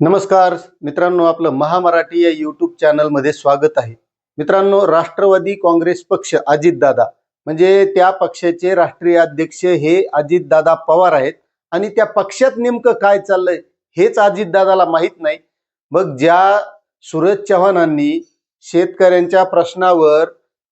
नमस्कार. मित्रांनो आपलं महामराठी या युट्यूब चॅनलमध्ये स्वागत आहे. मित्रांनो राष्ट्रवादी काँग्रेस पक्ष अजितदादा म्हणजे त्या पक्षाचे राष्ट्रीय अध्यक्ष हे अजितदादा पवार आहेत. आणि त्या पक्षात नेमकं काय चाललंय हेच अजितदादाला माहीत नाही. मग ज्या सूरज चव्हाणांनी शेतकऱ्यांच्या प्रश्नावर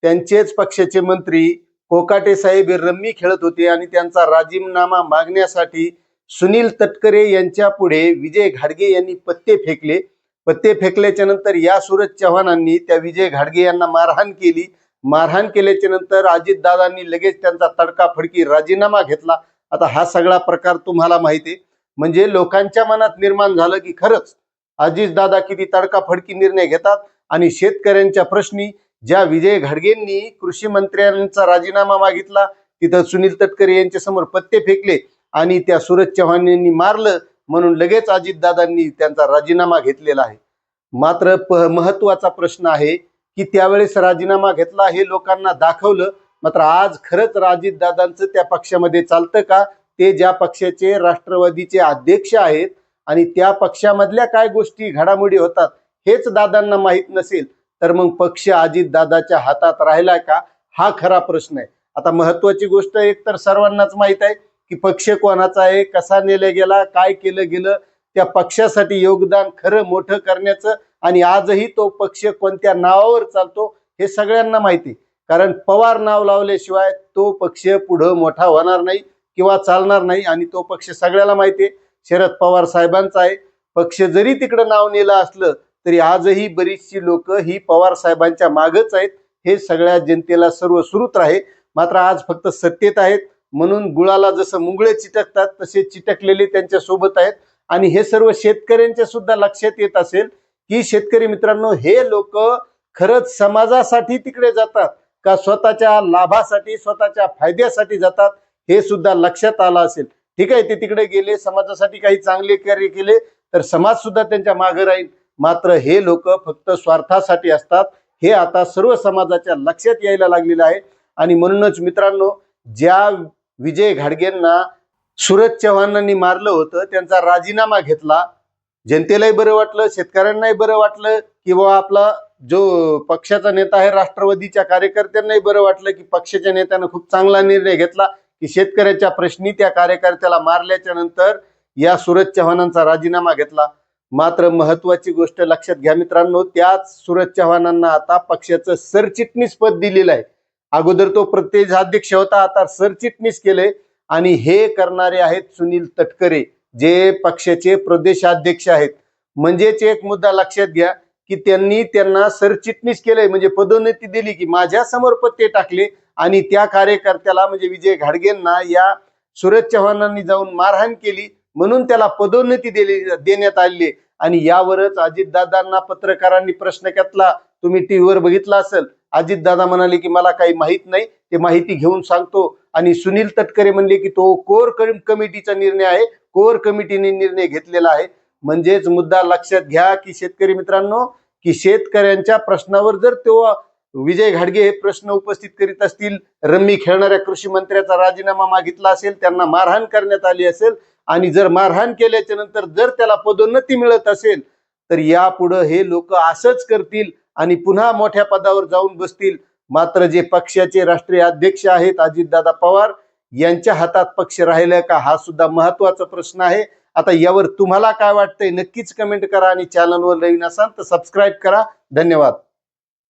त्यांचेच पक्षाचे मंत्री कोकाटे साहेब रम्मी खेळत होते आणि त्यांचा राजीनामा मागण्यासाठी सुनील तटकरे यांच्या पुढे विजय घाडगे यांनी पत्ते फेकले. पत्ते फेकल्याच्या नंतर या सूरज चव्हाणांनी त्या विजय घाडगे यांना मारहाण केली. मारहाण केल्याच्यानंतर अजितदादांनी लगेच त्यांचा तडकाफडकी राजीनामा घेतला. आता हा सगळा प्रकार तुम्हाला माहिती आहे. म्हणजे लोकांच्या मनात निर्माण झालं की खरंच अजितदादा किती तडकाफडकी निर्णय घेतात आणि शेतकऱ्यांच्या प्रश्नी ज्या विजय घाडगेंनी कृषी मंत्र्यांचा राजीनामा मागितला तिथं सुनील तटकरे यांच्या समोर पत्ते फेकले. आणि त्या सूरज चव्हाण यांनी मारलं म्हणून लगेच अजितदादांनी त्यांचा राजीनामा घेतलेला आहे. मात्र प महत्त्वाचा प्रश्न आहे की त्यावेळेस राजीनामा घेतला हे लोकांना दाखवलं. मात्र आज खरंच राजीतदादांचं त्या पक्षामध्ये चालतं का? ते ज्या पक्षाचे राष्ट्रवादीचे अध्यक्ष आहेत आणि त्या पक्षामधल्या काय गोष्टी घडामोडी होतात हेच दादांना माहीत नसेल तर मग पक्ष अजितदादाच्या हातात राहिला का? हा खरा प्रश्न आहे. आता महत्वाची गोष्ट एक तर सर्वांनाच माहीत आहे की पक्ष कोणाचा आहे कसा नेला गेला काय केलं गेलं त्या पक्षासाठी योगदान खरं मोठं करण्याचं आणि आजही तो पक्ष कोणत्या नावावर चालतो हे सगळ्यांना माहिती. कारण पवार नाव लावल्याशिवाय तो पक्ष पुढं मोठा होणार नाही किंवा चालणार नाही आणि तो पक्ष सगळ्याला माहिती आहे. शरद पवार साहेबांचा आहे. पक्ष जरी तिकडं नाव नेलं असलं तरी आजही बरीचशी लोक ही पवार साहेबांच्या मागच आहेत. हे सगळ्या जनतेला सर्व सुरूत आहे मात्र आज फक्त सत्तेत आहेत. म्हणून गुळाला जसं मुंगळे चिटकतात तसे चिटकलेले त्यांच्यासोबत आहेत. आणि हे सर्व शेतकऱ्यांच्या सुद्धा लक्षात येत असेल की शेतकरी मित्रांनो हे लोक खरंच समाजासाठी तिकडे जातात का स्वतःच्या लाभासाठी स्वतःच्या फायद्यासाठी जातात हे सुद्धा लक्षात आलं असेल. ठीक आहे ते तिकडे गेले समाजासाठी काही चांगले कार्य केले तर समाज सुद्धा त्यांच्या मागे राहील. मात्र हे लोक फक्त स्वार्थासाठी असतात. हे आता सर्व समाजाच्या लक्षात यायला लागलेलं आहे. आणि म्हणूनच मित्रांनो ज्या विजय घाडगेंना सुरज चव्हाणांनी मारलं होतं त्यांचा राजीनामा घेतला. जनतेलाही बरं वाटलं शेतकऱ्यांनाही बरं वाटलं किंवा आपला जो पक्षाचा नेता आहे राष्ट्रवादीच्या कार्यकर्त्यांनाही बरं वाटलं की पक्षाच्या नेत्यानं खूप चांगला निर्णय घेतला की शेतकऱ्याच्या प्रश्नी त्या कार्यकर्त्याला मारल्याच्या नंतर या सूरज चव्हाणांचा राजीनामा घेतला. मात्र महत्वाची गोष्ट लक्षात घ्या मित्रांनो त्याच सूरज चव्हाणांना आता पक्षाचं सरचिटणीस पद दिलेलं आहे. अगोदर तो प्रदेशाध्यक्ष होता आता सरचिटणीस केले आणि हे करणारे आहेत सुनील तटकरे जे पक्षाचे प्रदेशाध्यक्ष आहेत. म्हणजेच एक मुद्दा लक्षात घ्या की त्यांनी त्यांना सरचिटणीस केलंय म्हणजे पदोन्नती दिली की माझ्यासमोर पत्ते टाकले आणि त्या कार्यकर्त्याला म्हणजे विजय घाडगेंना या सूरज चव्हाणांनी जाऊन मारहाण केली म्हणून त्याला पदोन्नती दिली देण्यात आली. आणि यावरच अजितदादांना पत्रकारांनी प्रश्न घेतला. तुम्ही टीव्हीवर बघितला असेल अजितदादा म्हणाले की मला काही माहीत नाही. ते माहिती घेऊन सांगतो. आणि सुनील तटकरे म्हणले की तो कोर कमिटीचा निर्णय आहे. कोर कमिटीने निर्णय घेतलेला आहे. म्हणजेच मुद्दा लक्षात घ्या की शेतकरी मित्रांनो की शेतकऱ्यांच्या प्रश्नावर जर तो विजय घाडगे हे प्रश्न उपस्थित करीत असतील रम्मी खेळणाऱ्या कृषी मंत्र्याचा राजीनामा मागितला असेल त्यांना मारहाण करण्यात आली असेल आणि जर मारहाण केल्याच्यानंतर जर त्याला पदोन्नती मिळत असेल तर यापुढं हे लोक असंच करतील आणि पुन्हा मोठ्या पदावर जाऊन बसतील. मात्र जे पक्षाचे राष्ट्रीय अध्यक्ष आहेत अजितदादा पवार यांच्या हातात पक्ष राहिला का? हा सुद्धा महत्त्वाचा प्रश्न आहे. आता यावर तुम्हाला काय वाटतंय? नक्कीच कमेंट करा आणि चॅनलवर नवीन असाल तर सबस्क्राईब करा. धन्यवाद.